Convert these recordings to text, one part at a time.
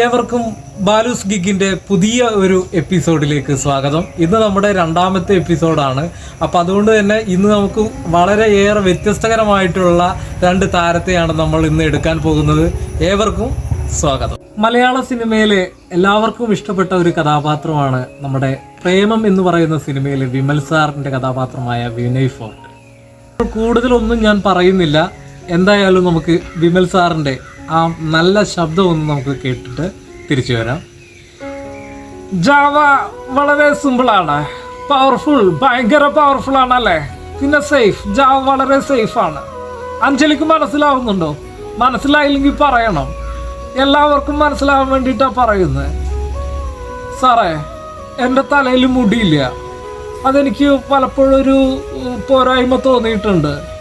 ഏവർക്കും ബാലൂസ് ഗിഗിന്റെ പുതിയ ഒരു എപ്പിസോഡിലേക്ക് സ്വാഗതം. ഇന്ന് നമ്മുടെ രണ്ടാമത്തെ എപ്പിസോഡാണ്. അപ്പം അതുകൊണ്ട് തന്നെ ഇന്ന് നമുക്ക് വളരെയേറെ വ്യത്യസ്തകരമായിട്ടുള്ള രണ്ട് താരത്തെയാണ് നമ്മൾ ഇന്ന് എടുക്കാൻ പോകുന്നത്. ഏവർക്കും സ്വാഗതം. മലയാള സിനിമയിലെ എല്ലാവർക്കും ഇഷ്ടപ്പെട്ട ഒരു കഥാപാത്രമാണ് നമ്മുടെ പ്രേമം എന്ന് പറയുന്ന സിനിമയിലെ വിമൽ സാറിന്റെ കഥാപാത്രമായ വിനയ് ഫോർട്ട്. കൂടുതലൊന്നും ഞാൻ പറയുന്നില്ല. എന്തായാലും നമുക്ക് വിമൽ സാറിന്റെ ആ നല്ല ശബ്ദം ഒന്ന് നമുക്ക് കേട്ടിട്ട് തിരിച്ചു വരാം. ജാവ വളരെ സിമ്പിളാണ് പവർഫുൾ ഭയങ്കര പവർഫുൾ ആണ് അല്ലേ പിന്നെ സേഫ് ജാവ വളരെ സേഫ് ആണ്. അഞ്ജലിക്ക് മനസ്സിലാവുന്നുണ്ടോ? മനസ്സിലായില്ലെങ്കിൽ പറയണം. എല്ലാവർക്കും മനസ്സിലാവാൻ വേണ്ടിയിട്ടാണ് പറയുന്നത് സാറേ എന്റെ തലയിൽ മുടിയില്ല. അതെനിക്ക് പലപ്പോഴും ഒരു പോരായ്മ തോന്നിയിട്ടുണ്ട്.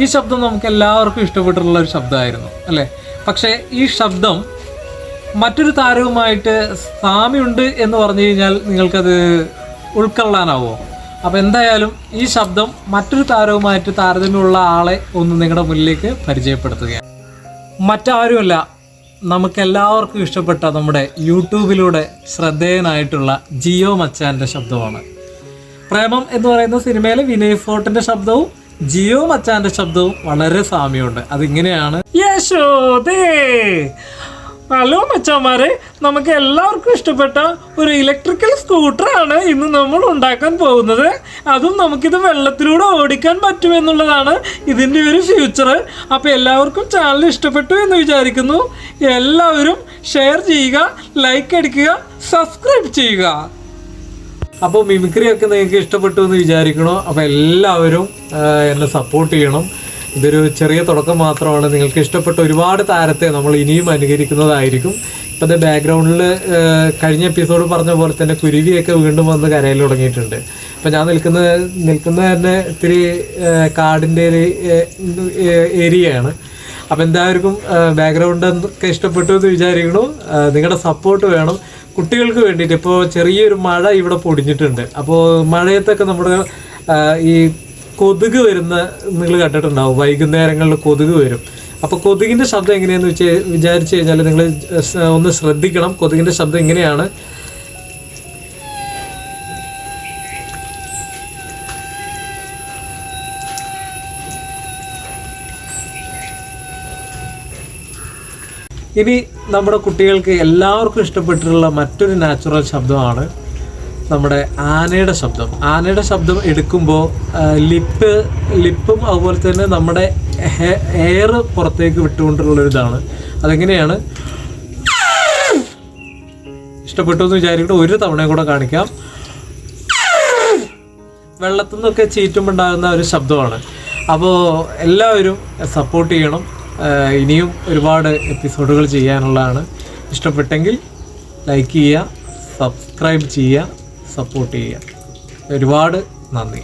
ഈ ശബ്ദം നമുക്ക് എല്ലാവർക്കും ഇഷ്ടപ്പെട്ടിട്ടുള്ള ഒരു ശബ്ദമായിരുന്നു അല്ലേ? പക്ഷേ ഈ ശബ്ദം മറ്റൊരു താരവുമായിട്ട് സാമ്യമുണ്ട് എന്ന് പറഞ്ഞു കഴിഞ്ഞാൽ നിങ്ങൾക്കത് ഉൾക്കൊള്ളാനാവോ? അപ്പോൾ എന്തായാലും ഈ ശബ്ദം മറ്റൊരു താരവുമായിട്ട് താരതമ്യമുള്ള ആളെ ഒന്ന് നിങ്ങളുടെ മുന്നിലേക്ക് പരിചയപ്പെടുത്തുകയാണ്. മറ്റാരുമല്ല നമുക്കെല്ലാവർക്കും ഇഷ്ടപ്പെട്ട നമ്മുടെ യൂട്യൂബിലൂടെ ശ്രദ്ധേയനായിട്ടുള്ള ജിയോ മച്ചാന്റെ ശബ്ദമാണ്. പ്രേമം എന്ന് പറയുന്ന സിനിമയിലെ വിനയ് ഫോർട്ടിന്റെ ശബ്ദവും ജിയോ മച്ചാന്റെ ശബ്ദവും വളരെ സാമ്യമുണ്ട്. അതിങ്ങനെയാണ് ഹലോ മച്ചാമാരെ നമുക്ക് എല്ലാവർക്കും ഇഷ്ടപ്പെട്ട ഒരു ഇലക്ട്രിക്കൽ സ്കൂട്ടറാണ് ഇന്ന് നമ്മൾ ഉണ്ടാക്കാൻ പോകുന്നത്. അതും നമുക്കിത് വെള്ളത്തിലൂടെ ഓടിക്കാൻ പറ്റുമെന്നുള്ളതാണ് ഇതിന്റെ ഒരു ഫ്യൂച്ചർ അപ്പോൾ എല്ലാവർക്കും ചാനൽ ഇഷ്ടപ്പെട്ടു എന്ന് വിചാരിക്കുന്നു. എല്ലാവരും ഷെയർ ചെയ്യുക ലൈക്ക് അടിക്കുക സബ്സ്ക്രൈബ് ചെയ്യുക. അപ്പോൾ മിമിക്രി ഒക്കെ നിങ്ങൾക്ക് ഇഷ്ടപ്പെട്ടു എന്ന് വിചാരിക്കണോ? അപ്പോൾ എല്ലാവരും എന്നെ സപ്പോർട്ട് ചെയ്യണം. ഇതൊരു ചെറിയ തുടക്കം മാത്രമാണ്. നിങ്ങൾക്ക് ഇഷ്ടപ്പെട്ട ഒരുപാട് താരത്തെ നമ്മൾ ഇനിയും അനുകരിക്കുന്നതായിരിക്കും. ഇപ്പോഴത്തെ ബാക്ക്ഗ്രൗണ്ടിൽ കഴിഞ്ഞ എപ്പിസോഡ് പറഞ്ഞ പോലെ തന്നെ കുരുവിയൊക്കെ വീണ്ടും വന്ന് കരയിൽ തുടങ്ങിയിട്ടുണ്ട്. അപ്പോൾ ഞാൻ നിൽക്കുന്ന നിൽക്കുന്നത് തന്നെ ഇത്തിരി കാടിന്റെ ഒരു ഏരിയയാണ്. അപ്പോൾ എന്തായാലും ബാക്ക്ഗ്രൗണ്ട് ഒക്കെ ഇഷ്ടപ്പെട്ടു എന്ന് വിചാരിക്കണു. നിങ്ങളുടെ സപ്പോർട്ട് വേണം. കുട്ടികൾക്ക് വേണ്ടിയിട്ട് ഇപ്പോൾ ചെറിയൊരു മഴ ഇവിടെ പൊടിഞ്ഞിട്ടുണ്ട്. അപ്പോൾ മഴയത്തൊക്കെ നമ്മുടെ ഈ കൊതുക് വരുന്ന നിങ്ങൾ കണ്ടിട്ടുണ്ടാവും. വൈകുന്നേരങ്ങളിൽ കൊതുക് വരും. അപ്പോൾ കൊതുകിന്റെ ശബ്ദം എങ്ങനെയാണെന്ന് വെച്ച് വിചാരിച്ചു കഴിഞ്ഞാൽ നിങ്ങൾ ഒന്ന് ശ്രദ്ധിക്കണം. കൊതുകിന്റെ ശബ്ദം ഇങ്ങനെയാണ് ഇനി നമ്മുടെ കുട്ടികൾക്ക് എല്ലാവർക്കും ഇഷ്ടപ്പെട്ടിട്ടുള്ള മറ്റൊരു നാച്ചുറൽ ശബ്ദമാണ് നമ്മുടെ ആനയുടെ ശബ്ദം. ആനയുടെ ശബ്ദം എടുക്കുമ്പോൾ ലിപ്പ് ലിപ്പും അതുപോലെ തന്നെ നമ്മുടെ എയർ പുറത്തേക്ക് വിട്ടുകൊണ്ടുള്ളൊരിതാണ് അതെങ്ങനെയാണ്? ഇഷ്ടപ്പെട്ടു എന്ന് വിചാരിക്കട്ടെ ഒരു തവണയും കൂടെ കാണിക്കാം. വെള്ളത്തിൽ നിന്നൊക്കെ ചീറ്റുമ്പോൾ ഉണ്ടാകുന്ന ഒരു ശബ്ദമാണ്. അപ്പോൾ എല്ലാവരും സപ്പോർട്ട് ചെയ്യണം. ഇനിയും ഒരുപാട് എപ്പിസോഡുകൾ ചെയ്യാനുള്ളതാണ്. ഇഷ്ടപ്പെട്ടെങ്കിൽ ലൈക്ക് ചെയ്യുക സബ്സ്ക്രൈബ് ചെയ്യുക സപ്പോർട്ട് ചെയ്യുക. ഒരുപാട് നന്ദി.